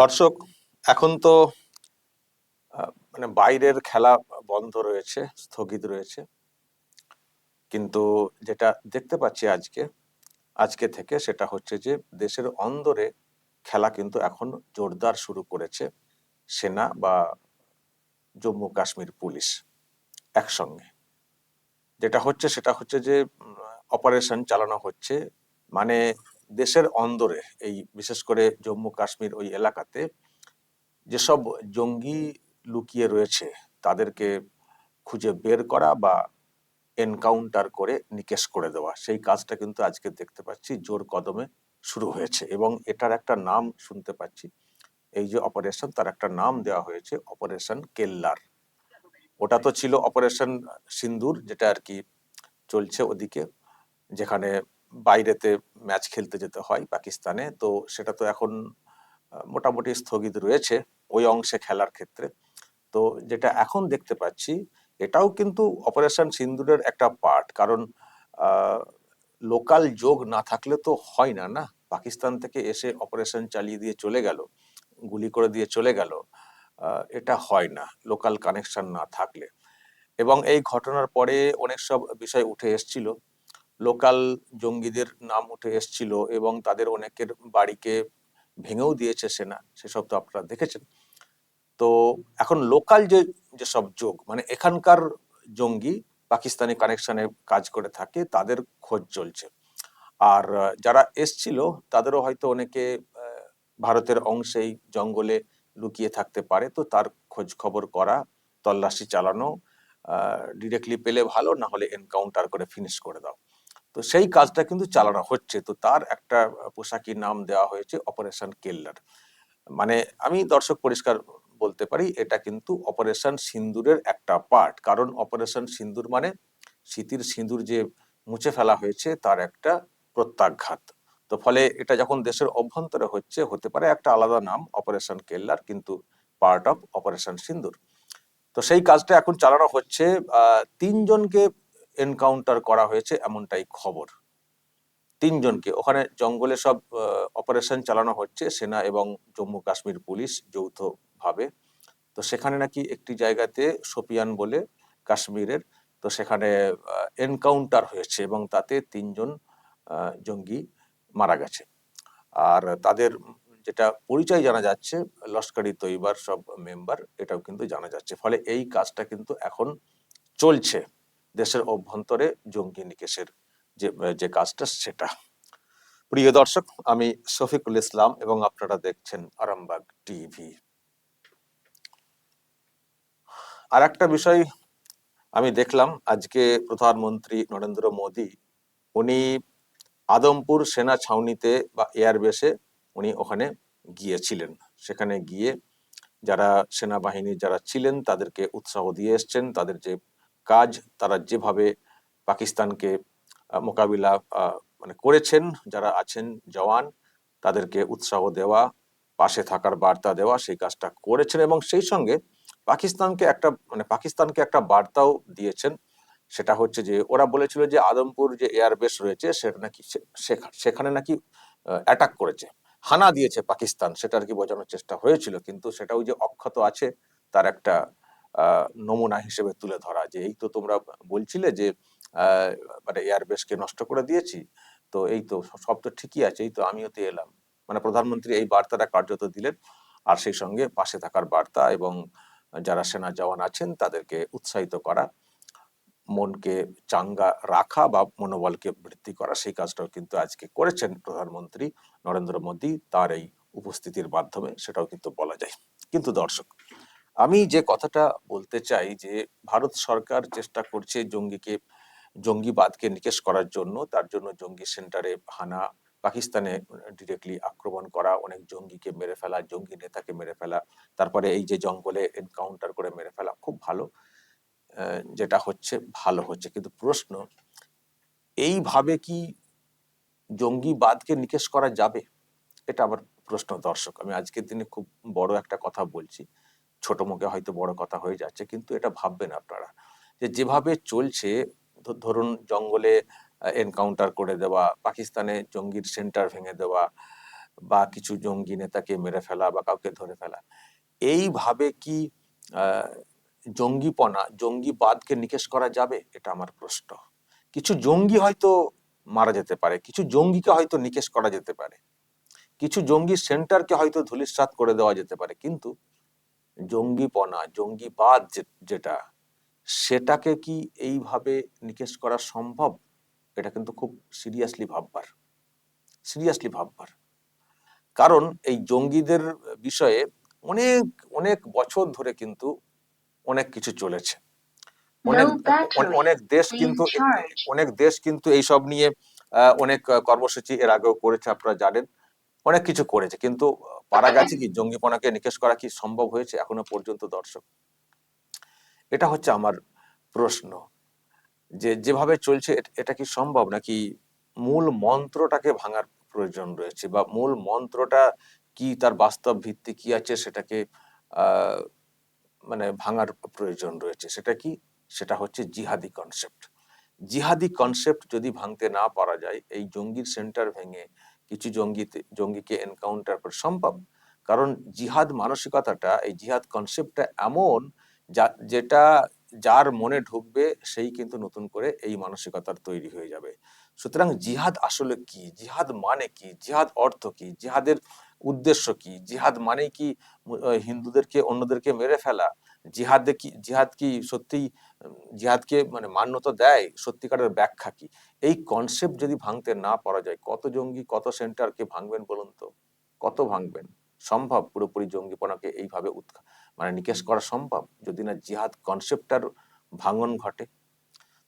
দর্শক, এখন তো মানে বাইরের খেলা বন্ধ রয়েছে, স্থগিত রয়েছে। কিন্তু যেটা দেখতে পাচ্ছি আজকে আজকে থেকে সেটা হচ্ছে যে, দেশের অন্দরে খেলা কিন্তু এখন জোরদার শুরু করেছে সেনা বা জম্মু কাশ্মীর পুলিশ একসঙ্গে। যেটা হচ্ছে সেটা হচ্ছে যে অপারেশন চালানো হচ্ছে। মানে দেশের অন্দরে, এই বিশেষ করে জম্মু কাশ্মীর ওই এলাকাতে যেসব জঙ্গি লুকিয়ে রয়েছে, তাদেরকে খুঁজে বের করা বা এনকাউন্টার করে নিকেশ করে দেওয়া, সেই কাজটা কিন্তু আজকে দেখতে পাচ্ছি জোর কদমে শুরু হয়েছে এবং এটার একটা নাম শুনতে পাচ্ছি। এই যে অপারেশন তার একটা নাম দেওয়া হয়েছে অপারেশন কেল্লার। ওটা তো ছিল অপারেশন সিন্দুর, যেটা আর কি চলছে ওদিকে, যেখানে বাইরেতে ম্যাচ খেলতে যেতে হয় পাকিস্তানে, তো সেটা তো এখন মোটামুটি স্থগিত রয়েছে ওই অংশে খেলার ক্ষেত্রে। তো যেটা এখন দেখতে পাচ্ছি, এটাও কিন্তু অপারেশন সিন্দুরের একটা পার্ট, কারণ লোকাল যোগ না থাকলে তো হয় না না? পাকিস্তান থেকে এসে অপারেশন চালিয়ে দিয়ে চলে গেল, গুলি করে দিয়ে চলে গেল এটা হয় না, লোকাল কানেকশন না থাকলে। এবং এই ঘটনার পরে অনেক সব বিষয় উঠে এসছিল লোকাল জঙ্গিদের নাম উঠে এসছিল এবং তাদের অনেকের বাড়িকে ভেঙেও দিয়েছে সেনা, সেসব তো আপনারা দেখেছেন। তো এখন লোকাল যে, যেসব যোগ মানে এখানকার জঙ্গি পাকিস্তানি কানেকশনে কাজ করে থাকে, তাদের খোঁজ চলছে। আর যারা এসছিল, তাদেরও হয়তো অনেকে ভারতের অংশেই জঙ্গলে লুকিয়ে থাকতে পারে, তো তার খোঁজ খবর করা, তল্লাশি চালানো ডিরেক্টলি পেলে ভালো না হলে এনকাউন্টার করে ফিনিশ করে দাও। তো সেই কাজটা কিন্তু চালানো হচ্ছে। তো তার একটা পোশাকি নাম দেওয়া হয়েছে অপারেশন কেল্লার মানে আমি দর্শক পরিষ্কার বলতে পারি, এটা কিন্তু অপারেশন সিন্দুরের একটা পার্ট কারণ অপারেশন সিন্দুর মানে স্মৃতির সিঁদুর যে মুছে ফেলা হয়েছে, তার একটা প্রত্যাঘাত। তো ফলে এটা যখন দেশের অভ্যন্তরে হচ্ছে, হতে পারে একটা আলাদা নাম অপারেশন কেল্লার কিন্তু পার্ট অফ অপারেশন সিন্দুর। তো সেই কাজটা এখন চালানো হচ্ছে তিনজনকে এনকাউন্টার করা হয়েছে এমনটাই খবর। তিনজনকে, ওখানে জঙ্গলে সব অপারেশন চালানো হচ্ছে, সেনা এবং জম্মু কাশ্মীর পুলিশ যৌথভাবে। তো সেখানে নাকি একটি জায়গাতে সোপিয়ান বলে কাশ্মীরের, তো সেখানে এনকাউন্টার হয়েছে এবং তাতে তিনজন জঙ্গি মারা গেছে। আর তাদের যেটা পরিচয় জানা যাচ্ছে লস্করি তৈবার সব মেম্বার এটাও কিন্তু জানা যাচ্ছে। ফলে এই কাজটা কিন্তু এখন চলছে। দেশের অভ্যন্তরে জঙ্গি নিকেশের যে যে কাজটা সেটা। প্রিয় দর্শক, আমি শফিকুল ইসলাম এবং আপনারা দেখছেন আরামবাগ টিভি। আর একটা বিষয় আমি দেখলাম, আজকে প্রধানমন্ত্রী নরেন্দ্র মোদী, উনি আদমপুর সেনা ছাউনিতে বা এয়ারবেসে উনি ওখানে গিয়েছিলেন। সেখানে গিয়ে যারা সেনাবাহিনী যারা ছিলেন, তাদেরকে উৎসাহ দিয়ে এসছেন, তাদের যে কাজ তারা যেভাবে পাকিস্তানকে মোকাবিলা মানে করেছেন, যারা আছেন জওয়ান, তাদেরকে উৎসাহ দেওয়া, পাশে থাকার বার্তা দেওয়া, সেই কাজটা করেছেন এবং সেই সঙ্গে পাকিস্তানকে একটা মানে পাকিস্তানকে একটা বার্তাও দিয়েছেন। সেটা হচ্ছে যে, ওরা বলেছিল যে, আদমপুর যে এয়ারবেস রয়েছে, সেটা নাকি সেখানে নাকি অ্যাটাক করেছে। হানা দিয়েছে পাকিস্তান, সেটা আর কি বোঝানোর চেষ্টা হয়েছিল। কিন্তু সেটাও যে অক্ষত আছে, তার একটা নমুনা হিসেবে তুলে ধরা যে এই তো তোমরা বলছিলে যে মানে এয়ারবেসকে নষ্ট করে দিয়েছি, তো এই তো সব তো ঠিকই আছে, এই তো আমিও তো এলাম। মানে প্রধানমন্ত্রী এই বার্তাটা কার্যত দিলেন, আর সেই সঙ্গে পাশে থাকার বার্তা এবং যারা সেনা জওয়ান আছেন তাদেরকে উৎসাহিত করা, মনকে চাঙ্গা রাখা বা মনোবলকে বৃদ্ধি করা, সেই কাজটাও কিন্তু আজকে করেছেন প্রধানমন্ত্রী নরেন্দ্র মোদী, তার এই উপস্থিতির মাধ্যমে, সেটাও কিন্তু বলা যায়। কিন্তু দর্শক আমি যে কথাটা বলতে চাই যে, ভারত সরকার চেষ্টা করছে জঙ্গিকে, জঙ্গিবাদকে নিকেশ করার জন্য। তার জন্য জঙ্গি সেন্টারে হানা, পাকিস্তানে ডিরেক্টলি আক্রমণ করা, অনেক জঙ্গিকে মেরে ফেলা, জঙ্গি নেতাকে মেরে ফেলা, তারপরে এই যে জঙ্গলে এনকাউন্টার করে মেরে ফেলা, খুব ভালো যেটা হচ্ছে ভালো হচ্ছে। কিন্তু প্রশ্ন, এইভাবে কি জঙ্গিবাদকে নিকেশ করা যাবে? এটা আমার প্রশ্ন দর্শক। আমি আজকের দিনে খুব বড় একটা কথা বলছি। ছোট মুখে হয়তো বড় কথা হয়ে যাচ্ছে, কিন্তু এটা ভাববেন আপনারা। যে যেভাবে চলছে ধরুন জঙ্গলে এনকাউন্টার করে দেওয়া, পাকিস্তানে জঙ্গির সেন্টার ভেঙে দেওয়া, বা কিছু জঙ্গি নেতাকে মেরে ফেলা বা কাউকে ধরে ফেলা, এইভাবে কি জঙ্গিপনা, জঙ্গিবাদকে নিকেশ করা যাবে? এটা আমার প্রশ্ন। কিছু জঙ্গি হয়তো মারা যেতে পারে, কিছু জঙ্গিকে হয়তো নিকেশ করা যেতে পারে, কিছু জঙ্গি সেন্টারকে হয়তো ধূলিসাৎ করে দেওয়া যেতে পারে, কিন্তু জঙ্গিপনা জঙ্গিবাদ যেটা সেটাকে কি এইভাবে নিকেশ করা সম্ভব? এটা কিন্তু খুব সিরিয়াসলি ভাববার সিরিয়াসলি ভাববার। কারণ এই জঙ্গিদের বিষয়ে অনেক অনেক বছর ধরে কিন্তু অনেক কিছু চলেছে। অনেক অনেক দেশ কিন্তু অনেক দেশ কিন্তু এইসব নিয়ে আহ, অনেক কর্মসূচি এর আগেও করেছে আপনারা জানেন। অনেক কিছু করেছে কিন্তু পারা গেছে কি জঙ্গিপনাকে নিকেশ করা কি সম্ভব হয়েছে এখনও পর্যন্ত, দর্শক? এটা হচ্ছে আমার প্রশ্ন। যে যেভাবে চলছে, এটা কি সম্ভব? নাকি মূল মন্ত্রটাকে ভাঙার প্রয়োজন রয়েছে? বা মূল মন্ত্রটা কি, তার বাস্তব ভিত্তি কি আছে, সেটাকে মানে ভাঙার প্রয়োজন রয়েছে? সেটা কি? সেটা হচ্ছে জিহাদি কনসেপ্ট জিহাদি কনসেপ্ট যদি ভাঙতে না পারা যায়, এই জঙ্গির সেন্টার ভেঙে কিছু জঙ্গিতে, জঙ্গিকে এনকাউন্টার করা সম্ভব। কারণ জিহাদ মানসিকতাটা, এই জিহাদ কনসেপ্টটা এমন যা, যেটা যার মনে ঢুকবে, সেই কিন্তু নতুন করে এই মানসিকতার তৈরি হয়ে যাবে। সুতরাং জিহাদ আসলে কি? জিহাদ মানে কি? জিহাদ অর্থ কি? জিহাদের উদ্দেশ্য কি? জিহাদ মানে কি হিন্দুদেরকে, অন্যদেরকে মেরে ফেলা? জিহাদে কি, জিহাদ কি সত্যিই জিহাদকে মানে মান্যতা দেয়, সত্যিকারের ব্যাখ্যা কি? এই কনসেপ্ট যদি ভাঙতে না পারা যায়, কত জঙ্গি, কত সেন্টারকে ভাঙবেন বলুন তো? কত ভাঙবেন? সম্ভব পুরোপুরি জঙ্গিপনাকে এইভাবে মানে নিকেশ করা সম্ভব? যদি না জিহাদ কনসেপ্টটার ভাঙন ঘটে।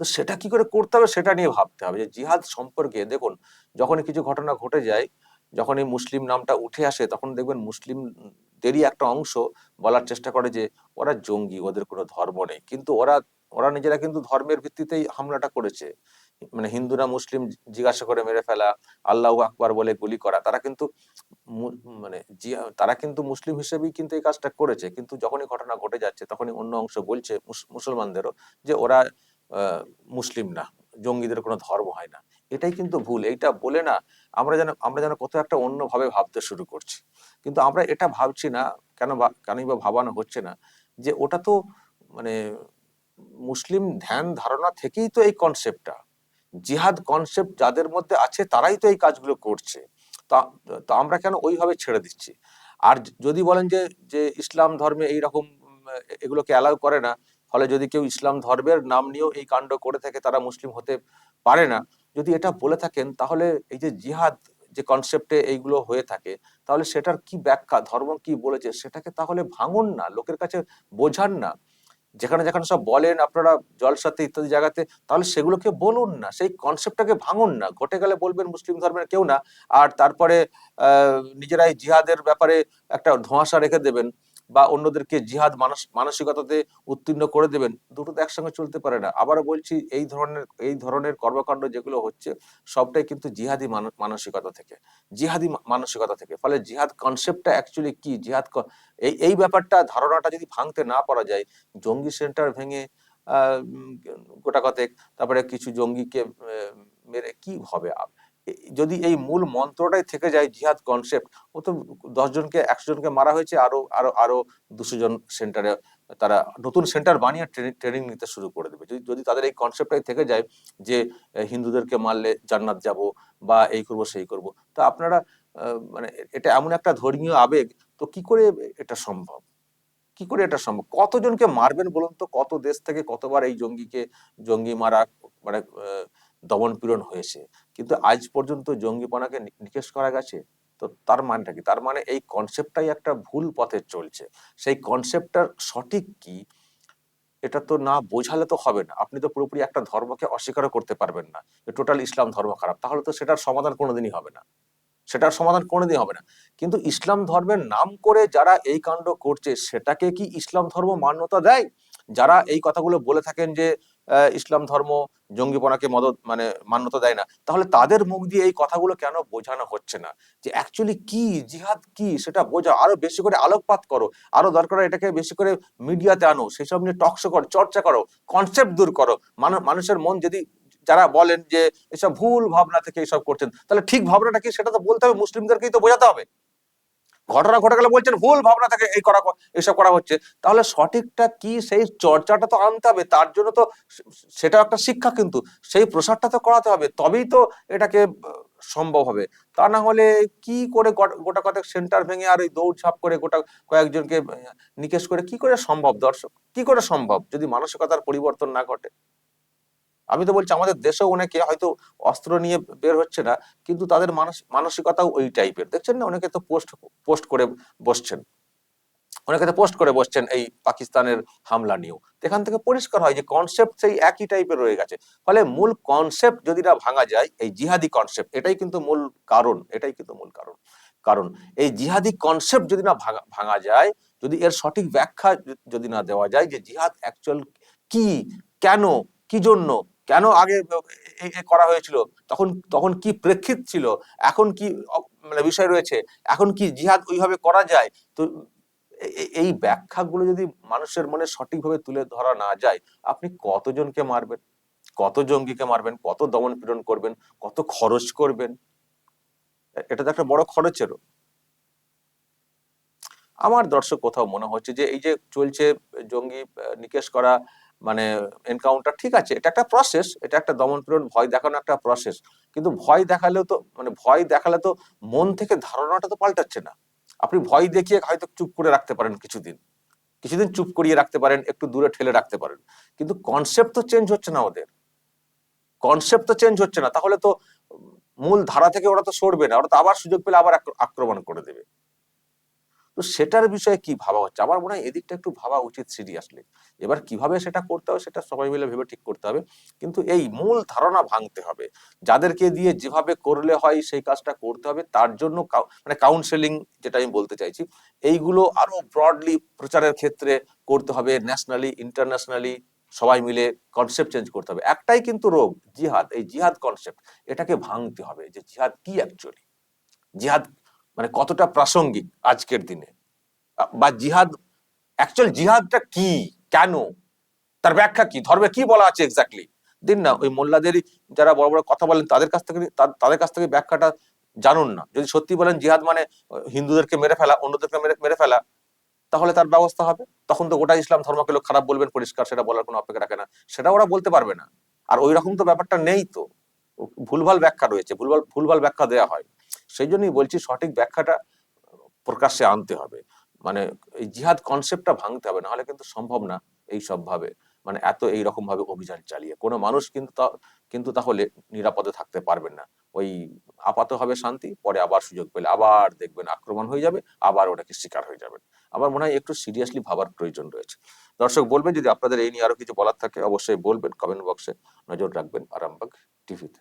তো সেটা কি করে করতে হবে সেটা নিয়ে ভাবতে হবে। যে জিহাদ সম্পর্কে দেখুন, যখনই কিছু ঘটনা ঘটে যায় যখন এই মুসলিম নামটা উঠে আসে, তখন দেখবেন মুসলিমদেরই একটা অংশ বলার চেষ্টা করে যে ওরা জঙ্গি, ওদের কোনো ধর্ম নেই। কিন্তু ওরা ওরা নিজেরা কিন্তু ধর্মের ভিত্তিতেই হামলাটা করেছে। মানে হিন্দুরা, মুসলিম জিজ্ঞাসা করে মেরে ফেলা, আল্লাহ আকবার বলে গুলি করা, তারা কিন্তু মানে তারা কিন্তু মুসলিম হিসেবেই কিন্তু এই কাজটা করেছে। কিন্তু যখনই ঘটনা ঘটে যাচ্ছে, তখনই অন্য অংশ বলছে মুস- মুসলমানদেরও যে ওরা মুসলিম না, জঙ্গিদের কোনো ধর্ম হয় না। এটাই কিন্তু ভুল। এইটা বলে না, আমরা যেন আমরা যেন কত একটা অন্যভাবে ভাবতে শুরু করছি। কিন্তু আমরা এটা ভাবছি না, কেন কেনই বা ভাবানো হচ্ছে না, যে ওটা তো মানে মুসলিম ধ্যান ধারণা থেকেই তো এই কনসেপ্টটা জিহাদ কনসেপ্ট যাদের মধ্যে আছে তারাই তো এই কাজগুলো করছে। তা আমরা কেন ওইভাবে ছেড়ে দিচ্ছি? আর যদি বলেন যে যে ইসলাম ধর্মে এইরকম উম, এগুলোকে অ্যালাউ করে না ফলে যদি কেউ ইসলাম ধর্মের নাম নিয়েও এই কাণ্ড করে থাকে তারা মুসলিম হতে পারে না। যদি এটা বলে থাকেন তাহলে এই যে জিহাদ যে কনসেপ্টে এইগুলো হয়ে থাকে তাহলে সেটার কি ব্যাখ্যা ধর্ম কি বলেছে সেটাকে তাহলে ভাঙুন না লোকের কাছে বোঝান না। যেখানে যেখানে সব বলেন আপনারা জলসাতে ইত্যাদি জায়গাতে, তাহলে সেগুলোকে বলুন না, সেই কনসেপ্টটাকে ভাঙুন না। ঘটে গেলে বলবেন মুসলিম ধর্মের কেউ না। আর তারপরে নিজেরাই জিহাদের ব্যাপারে একটা ধোঁয়াশা রেখে দেবেন। বা অন্যদেরকে জিহাদ মানসিকতাতে উত্তীর্ণ করে দেবেন দুটো তো একসঙ্গে চলতে পারে না। আবারও বলছি এই ধরনের এই ধরনের কর্মকাণ্ড যেগুলো হচ্ছে সবটাই কিন্তু জিহাদি মানসিকতা থেকে। জিহাদি মানসিকতা থেকে। ফলে জিহাদ কনসেপ্টটা অ্যাকচুয়ালি কি? জিহাদ এই এই ব্যাপারটা ধারণাটা যদি ভাঙতে না পারা যায় জঙ্গি সেন্টার ভেঙে আহ, গোটা কতেক তারপরে কিছু জঙ্গিকে মেরে কি হবে যদি এই মূল মন্ত্রটাই থেকে যায় জিহাদ কনসেপ্ট ও তো দশ জনকে, একশো জনকে মারা হয়েছে, আরও আরও আরও দুশো জন সেন্টারে তারা নতুন সেন্টার বানিয়ে ট্রেনিং নিতে শুরু করে দেবে। যদি যদি তাদের এই কনসেপ্টটাই থেকে যায় যে হিন্দুদেরকে মারলে জান্নাত যাব বা এই করব, সেই করব, তো আপনারা মানে এটা এমন একটা ধর্মীয় আবেগ, তো কি করে এটা সম্ভব? কি করে এটা সম্ভব? কতজনকে মারবেন বলুন তো? কত দেশ থেকে কতবার এই জঙ্গিকে, জঙ্গি মারা মানে আহ, দমন পীড়ন হয়েছে। কিন্তু আজ পর্যন্ত জঙ্গিপনাকে নিকেশ করা গেছে তো তার মানেটা কি? তার মানে এই কনসেপ্টটাই একটা ভুল পথে চলছে। সেই কনসেপ্টটার সঠিক কি এটা তো না বোঝালে তো হবে না। আপনি তো পুরোপুরি একটা ধর্মকে অস্বীকার করতে পারবেন না। টোটাল ইসলাম ধর্ম খারাপ তাহলে তো সেটার সমাধান কোনোদিনই হবে না। সেটার সমাধান কোনোদিন হবে না। কিন্তু ইসলাম ধর্মের নাম করে যারা এই কাণ্ড করছে সেটাকে কি ইসলাম ধর্ম মান্যতা দেয়? যারা এই কথাগুলো বলে থাকেন যে ইসলাম ধর্ম জঙ্গিপনাকে মদত মানে মান্যতা দেয় না। তাহলে তাদের মুখ দিয়ে এই কথাগুলো কেন বোঝানো হচ্ছে না? যে অ্যাকচুয়ালি কি, জিহাদ কি, সেটা বোঝা। আরও বেশি করে আলোকপাত করো। আরও দরকার এটাকে বেশি করে মিডিয়াতে আনো। সেসব নিয়ে টকশো করো, চর্চা করো কনসেপ্ট দূর করো। মানু- মানুষের মন যদি যারা বলেন যে এসব ভুল ভাবনা থেকে এসব করছেন, তাহলে ঠিক ভাবনাটা কি সেটা তো বলতে হবে, মুসলিমদেরকেই তো বোঝাতে হবে। ঘটনা ঘটে গেলে বলছেন, ভুল ভাবনা থেকে এই করা এসব করা হচ্ছে। তাহলে সঠিকটা কি? সেই চর্চাটা তো আনতে হবে। তার জন্য তো সে- সেটাও একটা শিক্ষা কিন্তু। সেই প্রসারটা তো করাতে হবে। তবেই তো এটাকে সম্ভব হবে। তা না হলে কি করে গট- কতক সেন্টার ভেঙে আর ওই দৌড়ঝাঁপ করে গোটা কয়েকজনকে নিকেশ করে কি করে সম্ভব, দর্শক? কি করে সম্ভব? যদি মানসিকতার পরিবর্তন না ঘটে। আমি তো বলছি, আমাদের দেশেও অনেকে হয়তো অস্ত্র নিয়ে বের হচ্ছে না, কিন্তু তাদের মানস- মানসিকতাও ওই টাইপের দেখছেন না? অনেকে তো পোস্ট পোস্ট করে বসছেন। অনেকে তো পোস্ট করে বসছেন এই পাকিস্তানের হামলা নিয়েও। এখান থেকে পরিষ্কার হয় যে কনসেপ্ট সেই একই টাইপের রয়ে গেছে। ফলে মূল কনসেপ্ট যদি না ভাঙা যায়, এই জিহাদি কনসেপ্ট এটাই কিন্তু মূল কারণ, এটাই কিন্তু মূল কারণ। কারণ এই জিহাদি কনসেপ্ট যদি না ভাঙা ভাঙা যায়, যদি এর সঠিক ব্যাখ্যা যদি না দেওয়া যায় যে জিহাদ অ্যাকচুয়াল কি, কেন, কি জন্য কেন আগে করা হয়েছিল? তখন তখন কি প্রেক্ষিত ছিল? এখন কি মানে বিষয় রয়েছে? এখন কি জিহাদ ওইভাবে করা যায়? তো এই ব্যাখ্যাগুলো যদি মানুষের মনে সঠিকভাবে তুলে ধরা না যায়, আপনি কতজনকে মারবেন? কত জঙ্গিকে মারবেন? কত দমন পীড়ন করবেন? কত খরচ করবেন? এটা তো একটা বড় খরচেরও। আমার দর্শক কোথাও মনে হচ্ছে যে এই যে চলছে জঙ্গি নিকেশ করা মানে এনকাউন্টার ঠিক আছে, এটা একটা প্রসেস এটা একটা দমন পীড়ন ভয় দেখানো একটা প্রসেস কিন্তু ভয় দেখালেও তো মানে ভয় দেখালে তো মন থেকে ধারণাটা তো পাল্টাচ্ছে না। আপনি ভয় দেখিয়ে হয়তো চুপ করে রাখতে পারেন কিছুদিন কিছুদিন চুপ করিয়ে রাখতে পারেন, একটু দূরে ঠেলে রাখতে পারেন, কিন্তু কনসেপ্ট তো চেঞ্জ হচ্ছে না ওদের। কনসেপ্ট তো চেঞ্জ হচ্ছে না, তাহলে তো মূল ধারা থেকে ওরা তো সরবে না, ওরা তো আবার সুযোগ পেলে আবার আক্রমণ করে দেবে। তো সেটার বিষয়ে কি ভাবা হচ্ছে? আমার মনে হয় এদিকটা একটু ভাবা উচিত সিরিয়াসলি এবার কীভাবে সেটা করতে হবে সেটা সবাই মিলে ভেবে ঠিক করতে হবে। কিন্তু এই মূল ধারণা ভাঙতে হবে। যাদেরকে দিয়ে যেভাবে করলে হয় সেই কাজটা করতে হবে, তার জন্য মানে কাউন্সেলিং যেটা আমি বলতে চাইছি, এইগুলো আরও ব্রডলি প্রচারের ক্ষেত্রে করতে হবে ন্যাশনালি ইন্টারন্যাশনালি সবাই মিলে কনসেপ্ট চেঞ্জ করতে হবে। একটাই কিন্তু রোগ, জিহাদ। এই জিহাদ কনসেপ্ট এটাকে ভাঙতে হবে যে জিহাদ কি অ্যাকচুয়ালি জিহাদ মানে কতটা প্রাসঙ্গিক আজকের দিনে? বা জিহাদ অ্যাকচুয়াল জিহাদটা কি? কেন? তার ব্যাখ্যা কি? ধর্মে কি বলা আছে এক্স্যাক্টলি দিন না, ওই মোল্লাদেরই যারা বড় বড় কথা বলেন, তাদের কাছ থেকে তাদের কাছ থেকে ব্যাখ্যাটা জানুন না। যদি সত্যি বলেন জিহাদ মানে হিন্দুদেরকে মেরে ফেলা, অন্যদেরকে মেরে মেরে ফেলা, তাহলে তার ব্যবস্থা হবে। তখন তো গোটা ইসলাম ধর্মকে লোক খারাপ বলবেন, পরিষ্কার, সেটা বলার কোনো অপেক্ষা রাখে না। সেটা ওরা বলতে পারবে না। আর ওই রকম তো ব্যাপারটা নেই তো। ভুলভাল ব্যাখ্যা রয়েছে, ভুলভাল ভুলভাল ব্যাখ্যা দেওয়া হয়। সেই জন্যই বলছি সঠিক ব্যাখ্যাটা প্রকাশ্যে আনতে হবে। মানে এই জিহাদ কনসেপ্টটা ভাঙতে হবে, নাহলে কিন্তু সম্ভব না এই সব ভাবে। মানে এত এই রকম ভাবে অভিযান চালিয়ে। কোনো মানুষ কিন্তু কিন্তু তাহলে নিরাপদে থাকতে পারবেন না। ওই আপাত হবে শান্তি, পরে আবার সুযোগ পেলে আবার দেখবেন আক্রমণ হয়ে যাবে, আবার ওটাকে শিকার হয়ে যাবেন। আমার মনে হয় একটু সিরিয়াসলি ভাবার প্রয়োজন রয়েছে। দর্শক বলবেন, যদি আপনাদের এই নিয়ে আরও কিছু বলার থাকে, অবশ্যই বলবেন কমেন্ট বক্সে নজর রাখবেন, আরামবাগ টিভিতে